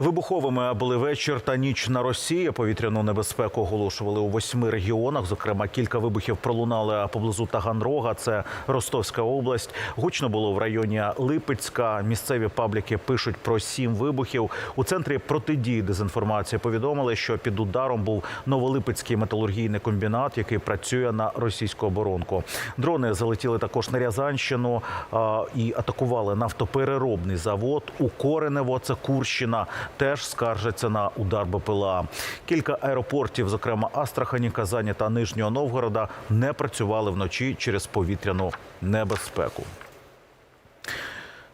Вибуховими були вечір та ніч на Росії. Повітряну небезпеку оголошували у восьми регіонах. Зокрема, кілька вибухів пролунали поблизу Таганрога. Це Ростовська область. Гучно було в районі Липецька. Місцеві пабліки пишуть про сім вибухів. У центрі протидії дезінформації повідомили, що під ударом був Новолипецький металургійний комбінат, який працює на російську оборонку. Дрони залетіли також на Рязанщину а, і атакували нафтопереробний завод у Коренево. Це Курщина. Теж скаржаться на удар БПЛА. Кілька аеропортів, зокрема Астрахані, Казані та Нижнього Новгорода, не працювали вночі через повітряну небезпеку.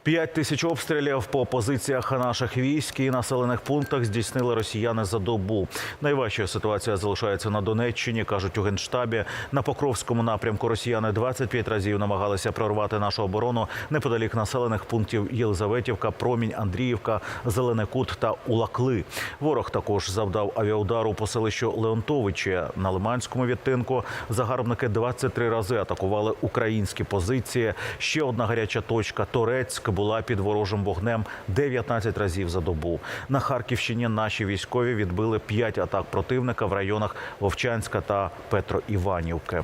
П'ять тисяч обстрілів по позиціях наших військ і населених пунктах здійснили росіяни за добу. Найважча ситуація залишається на Донеччині, кажуть у генштабі. На Покровському напрямку росіяни 25 разів намагалися прорвати нашу оборону неподалік населених пунктів Єлизаветівка, Промінь, Андріївка, Зелений Кут та Улакли. Ворог також завдав авіаудару по селищу Леонтовичі на Лиманському відтинку. Загарбники 23 рази атакували українські позиції. Ще одна гаряча точка Торецьк була під ворожим вогнем 19 разів за добу. На Харківщині наші військові відбили 5 атак противника в районах Вовчанська та Петроіванівки.